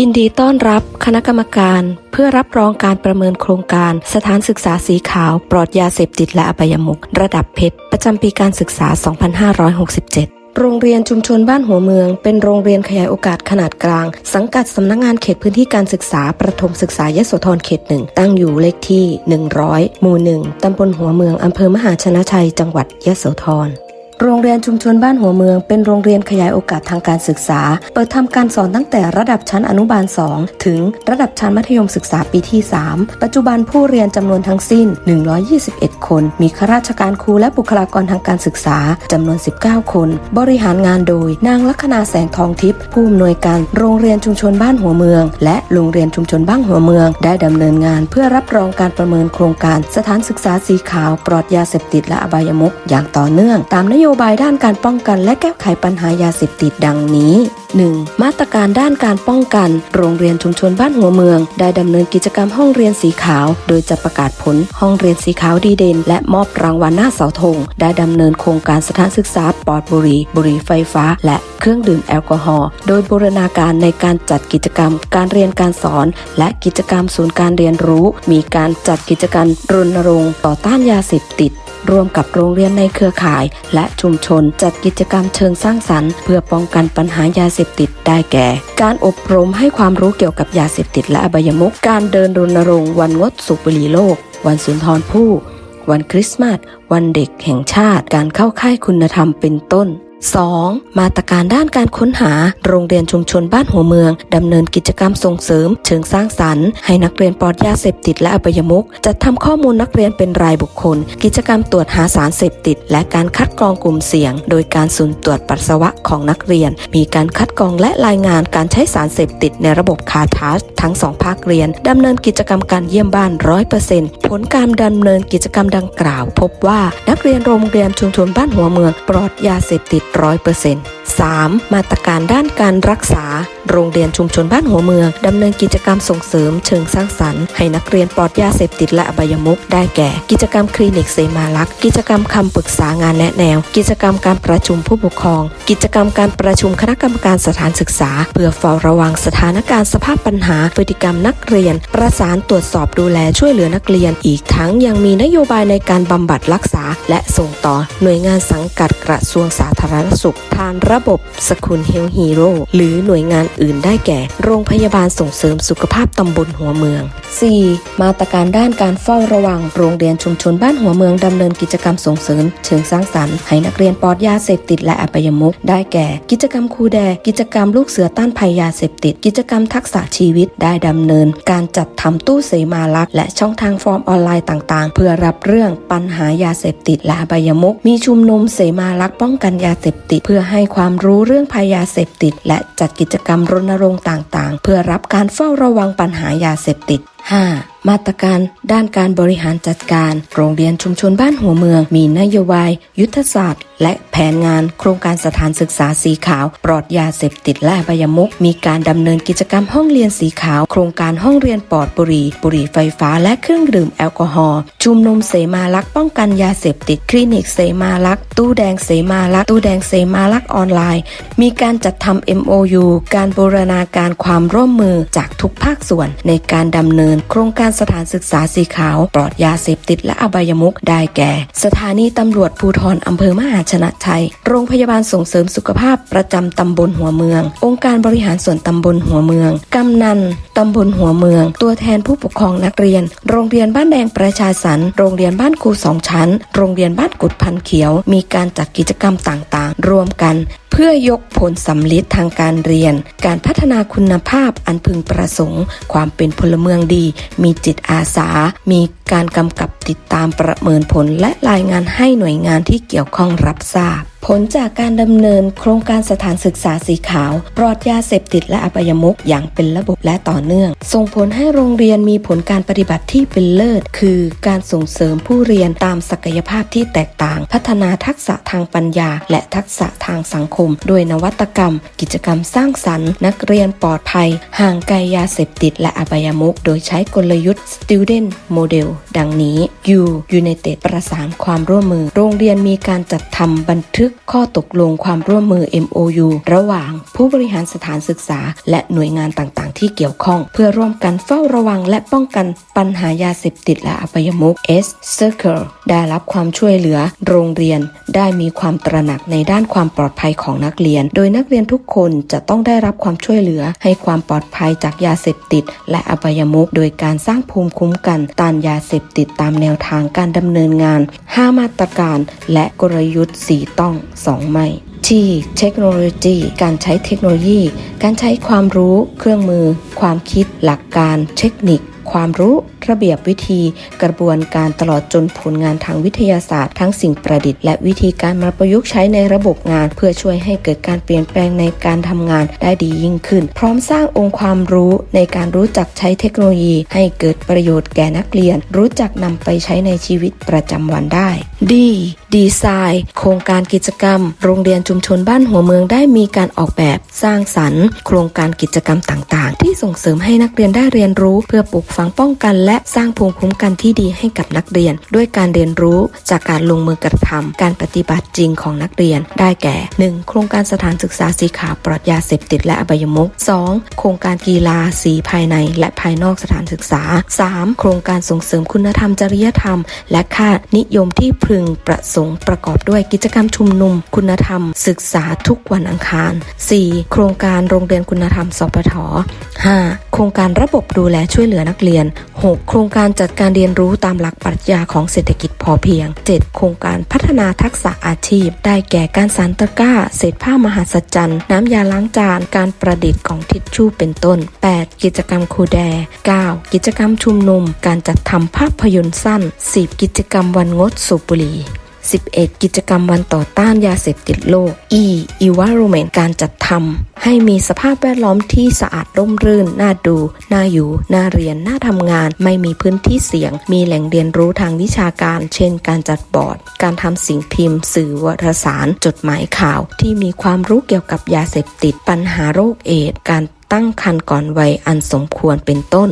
ยินดีต้อนรับคณะกรรมการเพื่อรับรองการประเมินโครงการสถานศึกษาสีขาว ปลอดยาเสพติดและอบายมุขระดับเพชรประจำปีการศึกษา 2567โรงเรียนชุมชนบ้านหัวเมือง เป็นโรงเรียนขยายโอกาสขนาดกลาง สังกัดสำนักงงานเขตพื้นที่การศึกษา ประถมศึกษายโสธรเขตหนึ่งตั้งอยู่เลขที่ 100 หมู่หนึ่งตำบลหัวเมืองอำเภอมหาชนะชัย จังหวัดยโสธร โรงเรียนชุมชนบ้านหัวเมือง เป็นโรงเรียนขยายโอกาสทางการศึกษา เปิดทำการสอนตั้งแต่ระดับชั้นอนุบาล 2 ถึงระดับชั้นมัธยมศึกษาปีที่ 3 ปัจจุบันผู้เรียนจำนวนทั้งสิ้น 121 คน มีข้าราชการครูและบุคลากรทางการศึกษาจำนวน 19 คน บริหารงานโดย นางลัคนาแสงทองทิพย์ผู้อำนวยการโรงเรียนชุมชนบ้านหัวเมือง และโรงเรียนชุมชนบ้านหัวเมือง ได้ดำเนินงาน เพื่อรับรองการประเมินโครงการ สถานศึกษาสีขาวปลอดยาเสพติดและอบายมุขอย่างต่อเนื่องตามนโยโยบายด้านการป้องกันและแก้ไขปัญหายาเสพติดดังนี้ 1. มาตรการด้านการป้องกัน โรงเรียนชุมชนบ้านหัวเมือง ได้ดำเนินกิจกรรมห้องเรียนสีขาว โดยจะประกาศผลห้องเรียนสีขาวดีเด่น และมอบรางวัลหน้าเสาธง ได้ดำเนินโครงการสถานศึกษาปลอดบุหรี่บุหรี่ไฟฟ้า และเครื่องดื่มแอลกอฮอล์โดยบูรณาการในการจัดกิจกรรม การเรียนการสอน และกิจกรรมศูนย์การเรียนรู้ มีการจัดกิจกรรมรณรงค์ต่อต้านยาเสพติด ร่วมกับโรงเรียนในเครือข่าย และชุมชนจัดกิจกรรมเชิงสร้างสรรค์ เพื่อป้องกันปัญหายาเสพติดได้แก่ การอบรมให้ความรู้เกี่ยวกับยาเสพติดและอบายมุกการเดินรณรงค์วันงดสูบบุหรี่โลก วันสุนทรภู่วันคริสต์มาสวันเด็กแห่งชาติ การเข้าค่ายคุณธรรมเป็นต้น 2. มาตรการด้านการค้นหา โรงเรียนชุมชนบ้านหัวเมือง ดำเนินกิจกรรมส่งเสริม เชิงสร้างสรรค์ ให้นักเรียนปลอดยาเสพติดและอบายมุขจัดทำข้อมูลนักเรียนเป็นรายบุคคล กิจกรรมตรวจหาสารเสพติด และการคัดกรองกลุ่มเสี่ยง โดยการสุ่มตรวจปัสสาวะของนักเรียน มีการคัดกรองและรายงานการใช้สารเสพติดในระบบคาทัสทั้งสองภาคเรียนดำเนินกิจกรรมการเยี่ยมบ้านร้อยเปอร์เซ็นต์ผลการดำเนินกิจกรรมดังกล่าว พบว่านักเรียนโรงเรียนชุมชนบ้านหัวเมืองปลอดยาเสพติดร้อยเปอร์เซ็นต์ 3. มาตรการด้านการรักษา โรงเรียนชุมชนบ้านหัวเมืองดำเนินกิจกรรมส่งเสริมเชิงสร้างสรรค์ให้นักเรียนปลอดยาเสพติดและอบายมุขได้แก่ กิจกรรมคลินิกเสมาลักษ์กิจกรรมคำปรึกษางานแนะแนว กิจกรรมการประชุมผู้ปกครอง กิจกรรมการประชุมคณะกรรมการสถานศึกษา เพื่อเฝ้าระวังสถานการณ์สภาพปัญหาพฤติกรรมนักเรียน ประสานตรวจสอบดูแลช่วยเหลือนักเรียน อีกทั้งยังมีนโยบายในการบำบัดรักษา และส่งต่อหน่วยงานสังกัดกระทรวงสาธารณสุขผ่านระบบสกุลเฮลฮีโร่หรือหน่วยงานอื่นได้แก่ โรงพยาบาลส่งเสริมสุขภาพตำบลหัวเมือง 4. มาตรการด้านการเฝ้าระวัง โรงเรียนชุมชนบ้านหัวเมืองดำเนินกิจกรรมส่งเสริม เชิงสร้างสรรค์ให้นักเรียนปลอดยาเสพติดและอบายมุขได้แก่ กิจกรรมครูแด กิจกรรมลูกเสือต้านภัยยาเสพติด กิจกรรมทักษะชีวิตได้ดำเนิน การจัดทำตู้เสมาลักษ์และช่องทางฟอร์มออนไลน์ต่างๆ เพื่อรับเรื่องปัญหายาเสพติดและอบายมุขมีชุมนุมเสมาลักษ์ป้องกันยาเสพติด เพื่อให้ความรู้เรื่องภัยยาเสพติด และจัดกิจกรรมรณรงค์ต่างๆ เพื่อรับการเฝ้าระวังปัญหายาเสพติด 5. มาตรการด้านการบริหารจัดการ โรงเรียนชุมชนบ้านหัวเมือง มีนโยบาย ยุทธศาสตร์ และแผนงาน โครงการสถานศึกษาสีขาว ปลอดยาเสพติดและอบายมุขมีการดำเนินกิจกรรมห้องเรียนสีขาว โครงการห้องเรียนปลอดบุหรี่ บุหรี่ไฟฟ้าและเครื่องดื่มแอลกอฮอล์ชุมนุมเสมาลักป้องกันยาเสพติดคลินิกเสมาลักตู้แดงเสมาลักตู้แดงเสมาลักออนไลน์ มีการจัดทำ MOU การบูรณาการความร่วมมือจากทุกภาคส่วนในการดำเนินโครงการสถานศึกษาสีขาว ปลอดยาเสพติดและอบายมุขได้แก่ สถานีตำรวจภูธรอำเภอมหาชนะชัย โรงพยาบาลส่งเสริมสุขภาพประจำตำบลหัวเมือง องค์การบริหารส่วนตำบลหัวเมือง กำนันตำบลหัวเมือง ตัวแทนผู้ปกครองนักเรียน โรงเรียนบ้านแดงประชาสรรโรงเรียนบ้านครูสองชั้น โรงเรียนบ้านกุดพันเขียว มีการจัดกิจกรรมต่างๆรวมกัน เพื่อยกผลสำลิดทางการเรียน การพัฒนาคุณภาพอันพึงประสงค์ ความเป็นพลเมืองดีมีจิตอาสา มีการกำกับติดตามประเมินผลและรายงานให้หน่วยงานที่เกี่ยวข้องรับทราบผลจากการดำเนินโครงการสถานศึกษาสีขาว ปลอดยาเสพติดและอบายมุขอย่างเป็นระบบและต่อเนื่อง ส่งผลให้โรงเรียนมีผลการปฏิบัติที่เป็นเลิศ คือการส่งเสริมผู้เรียนตามศักยภาพที่แตกต่าง พัฒนาทักษะทางปัญญา และทักษะทางสังคม ด้วยนวัตกรรม กิจกรรมสร้างสรรค์ นักเรียนปลอดภัย ห่างไกลยาเสพติด และอบายมุขโดยใช้กลยุทธ์ Student Model ดังนี้ U United ประสานความร่วมมือ โรงเรียนมีการจัดทำบันทึกทึกข้อตกลงความร่วมมือ MOU ระหว่างผู้บริหารสถานศึกษา และหน่วยงานต่างๆ ที่เกี่ยวข้อง เพื่อร่วมกันเฝ้าระวังและป้องกัน ปัญหายาเสพติดและอบายมุข S Circle ได้รับความช่วยเหลือ โรงเรียนได้มีความตระหนักในด้านความปลอดภัยของนักเรียน โดยนักเรียนทุกคนจะต้องได้รับความช่วยเหลือ ให้ความปลอดภัยจากยาเสพติด และอบายมุขโดยการสร้างภูมิคุ้มกันต้านยาเสพติดตามแนวทางการดำเนินงาน 5 มาตรการ และกลยุทธ์ 4 ต้อง 2 ไม่ที่เทคโนโลยี การใช้เทคโนโลยี การใช้ความรู้ เครื่องมือ ความคิด หลักการ เทคนิค ความรู้ระเบียบวิธีกระบวนการตลอดจนผลงานทางวิทยาศาสตร์ ทั้งสิ่งประดิษฐ์และวิธีการมาประยุกต์ใช้ในระบบงาน เพื่อช่วยให้เกิดการเปลี่ยนแปลงในการทำงานได้ดียิ่งขึ้น พร้อมสร้างองค์ความรู้ในการรู้จักใช้เทคโนโลยี ให้เกิดประโยชน์แก่นักเรียน รู้จักนำไปใช้ในชีวิตประจำวันได้ ดีดีไซน์ โครงการกิจกรรม โรงเรียนชุมชนบ้านหัวเมืองได้มีการออกแบบสร้างสรรค์ โครงการกิจกรรมต่างๆ ที่ส่งเสริมให้นักเรียนได้เรียนรู้ เพื่อปลูกฝังป้องกัน และสร้างภูมิคุ้มกันที่ดีให้กับนักเรียน ด้วยการเรียนรู้จากการลงมือกระทำการปฏิบัติจริงของนักเรียน ได้แก่ 1. โครงการสถานศึกษาสีขาวปลอดยาเสพติดและอบายมุข 2. โครงการกีฬาสีภายในและภายนอกสถานศึกษา 3. โครงการส่งเสริมคุณธรรมจริยธรรม และค่านิยมที่พึงประสงค์ประกอบด้วยกิจกรรมชุมนุม คุณธรรม ศึกษาทุกวันอังคาร 4. โครงการโรงเรียนคุณธรรมสปท 5. โครงการระบบดูแลช่วยเหลือนักเรียน 6. โครงการจัดการเรียนรู้ตามหลักปรัชญาของเศรษฐกิจพอเพียง 7. โครงการพัฒนาทักษะอาชีพ ได้แก่การสานตะกร้า เศษผ้ามหัศจรรย์ น้ำยาล้างจาน การประดิษฐ์กล่องทิชชู่เป็นต้น 8. กิจกรรมครูแด 9. กิจกรรมชุมนุม การจัดทำภาพยนตร์สั้น 10. กิจกรรมวันงดสูบบุหรี่ 11. กิจกรรมวันต่อต้านยาเสพติดโลก E environment การจัดทำให้มีสภาพแวดล้อมที่สะอาดร่มรื่น น่าดู น่าอยู่ น่าเรียน น่าทำงาน ไม่มีพื้นที่เสี่ยง มีแหล่งเรียนรู้ทางวิชาการ เช่น การจัดบอร์ด การทำสิ่งพิมพ์ สื่อวารสาร จดหมายข่าว ที่มีความรู้เกี่ยวกับยาเสพติด ปัญหาโรคเอดส์การ ตั้งครรภ์ก่อนวัยอันสมควรเป็นต้น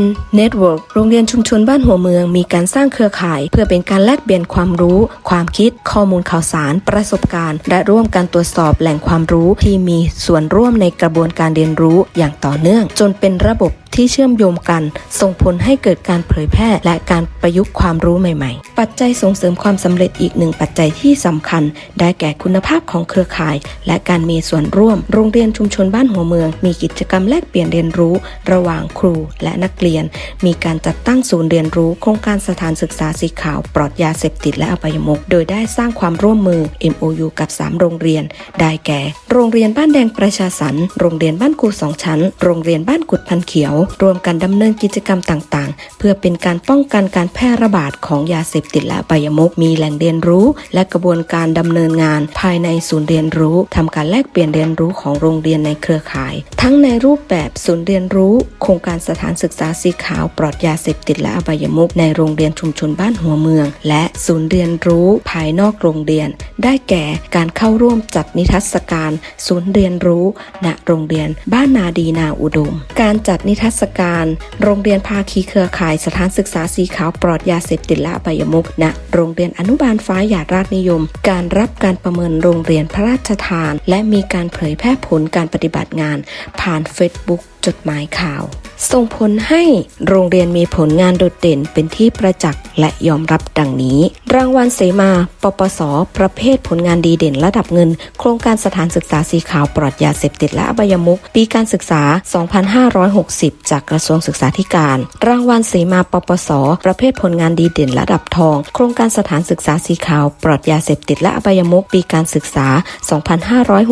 N Network โรงเรียนชุมชนบ้านหัวเมืองมีการสร้างเครือข่าย เพื่อเป็นการแลกเปลี่ยนความรู้ ความคิด ข้อมูลข่าวสาร ประสบการณ์ และร่วมกันตรวจสอบแหล่งความรู้ที่มีส่วนร่วมในกระบวนการเรียนรู้อย่างต่อเนื่อง จนเป็นระบบที่เชื่อมโยงกัน ส่งผลให้เกิดการเผยแพร่ และการประยุกต์ความรู้ใหม่ ๆ ปัจจัยส่งเสริมความสำเร็จอีกหนึ่งปัจจัยที่สำคัญ ได้แก่คุณภาพของเครือข่าย และการมีส่วนร่วม โรงเรียนชุมชนบ้านหัวเมืองมีกิจกรรมแลกเปลี่ยนเรียนรู้ ระหว่างครูและนักเรียน มีการจัดตั้งศูนย์เรียนรู้ โครงการสถานศึกษาสีขาว ปลอดยาเสพติดและอบายมุขโดยได้สร้างความร่วมมือ MOU กับ 3 โรงเรียน ได้แก่ โรงเรียนบ้านแดงประชาสรรค์โรงเรียนบ้านกูสองชั้น โรงเรียนบ้านกุดพันเขียว รวมกันดำเนินกิจกรรมต่างๆ เพื่อเป็นการป้องกันการแพร่ระบาดของยาเสพติดและอบายมุขมีแหล่งเรียนรู้ และกระบวนการดำเนินงาน ภายในศูนย์เรียนรู้ทำการแลกเปลี่ยนเรียนรู้ของโรงเรียนในเครือข่าย ทั้งในในรูปแบบศูนย์เรียนรู้ โครงการสถานศึกษาสีขาวปลอดยาเสพติดและอบายมุขในโรงเรียนชุมชนบ้านหัวเมือง และศูนย์เรียนรู้ภายนอกโรงเรียน ได้แก่การเข้าร่วมจัดนิทรรศการ ศูนย์เรียนรู้ ณโรงเรียนบ้านนาดีนาอุดม การจัดนิทรรศการ โรงเรียนภาคีเครือข่ายสถานศึกษาสีขาวปลอดยาเสพติดและอบายมุขณโรงเรียนอนุบาลฟ้าหยาดราชนิยม การรับการประเมินโรงเรียนพระราชทาน และมีการเผยแพร่ผลการปฏิบัติงานผ่านเฟซบุ๊ก จดหมายข่าว ส่งผลให้โรงเรียนมีผลงานโดดเด่นเป็นที่ประจักษ์และยอมรับดังนี้ รางวัลเสมา ปปส ประเภทผลงานดีเด่นระดับเงิน โครงการสถานศึกษาสีขาวปลอดยาเสพติดและอบายมุขปีการศึกษา 2560 จากกระทรวงศึกษาธิการ รางวัลเสมาปปส ประเภทผลงานดีเด่นระดับทอง โครงการสถานศึกษาสีขาวปลอดยาเสพติดและอบายมุขปีการศึกษา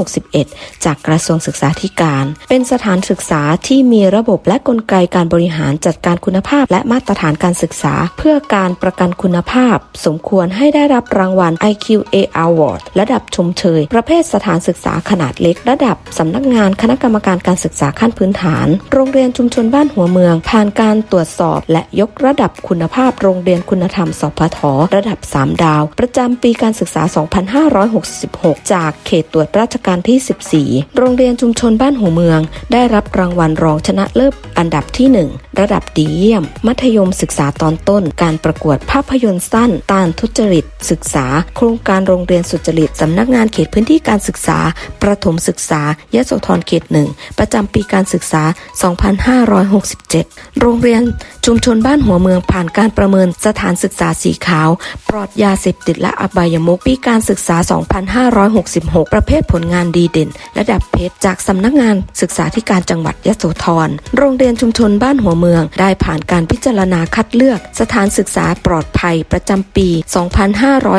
2561 จากกระทรวงศึกษาธิการ เป็นสถานศึกษาที่มีระบบและกลไกการบริหารจัดการคุณภาพ และมาตรฐานการศึกษา เพื่อการประกันคุณภาพ สมควรให้ได้รับรางวัล IQA Award ระดับชมเชย ประเภทสถานศึกษาขนาดเล็ก ระดับสำนักงานคณะกรรมการการศึกษาขั้นพื้นฐาน โรงเรียนชุมชนบ้านหัวเมือง ผ่านการตรวจสอบ และยกระดับคุณภาพ โรงเรียนคุณธรรมสพทระดับ 3 ดาว ประจำปีการศึกษา 2566 จากเขตตรวจราชการที่ 14 โรงเรียนชุมชนบ้านหัวเมือง ได้รับรางวัลรองชนะเลิศอันดับที่ 1 ระดับดีเยี่ยม มัธยมศึกษาตอนต้น การประกวดภาพยนตร์สั้น ต้านทุจริต ศึกษา โครงการโรงเรียนสุจริต สำนักงานเขตพื้นที่การศึกษา ประถมศึกษายโสธรเขตหนึ่งประจำปีการศึกษา 2567 โรงเรียน ชุมชนบ้านหัวเมืองผ่านการประเมินสถานศึกษาสีขาว ปลอดยาเสพติดและอบายมุขปีการศึกษา 2566 ประเภทผลงานดีเด่น ระดับเพชรจากสำนักงานศึกษาธิการจังหวัดยะโสธร โรงเรียนชุมชนบ้านหัวเมือง ได้ผ่านการพิจารณาคัดเลือก สถานศึกษาปลอดภัยประจำปี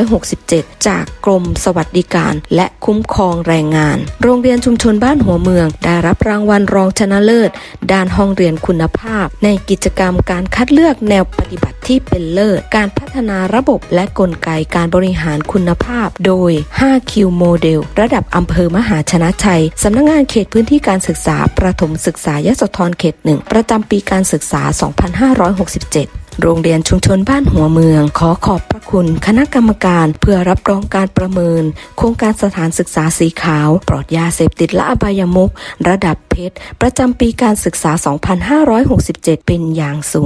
2567 จากกรมสวัสดิการ และคุ้มครองแรงงาน โรงเรียนชุมชนบ้านหัวเมือง ได้รับรางวัลรองชนะเลิศ ด้านห้องเรียนคุณภาพ ในกิจกรรมการการคัดเลือกแนวปฏิบัติที่เป็นเลิศ การพัฒนาระบบและกลไกการบริหารคุณภาพ โดย 5Q โมเดล ระดับอำเภอมหาชนะชัย สำนักงานเขตพื้นที่การศึกษา ประถมศึกษายโสธรเขตหนึ่งประจำปีการศึกษา 2567โรงเรียนชุมชนบ้านหัวเมือง ขอขอบพระคุณ คณะกรรมการเพื่อรับรองการประเมิน โครงการสถานศึกษาสีขาว ปลอดยาเสพติดและอบายมุขระดับเพชร ประจำปีการศึกษา 2567 เป็นอย่างสูง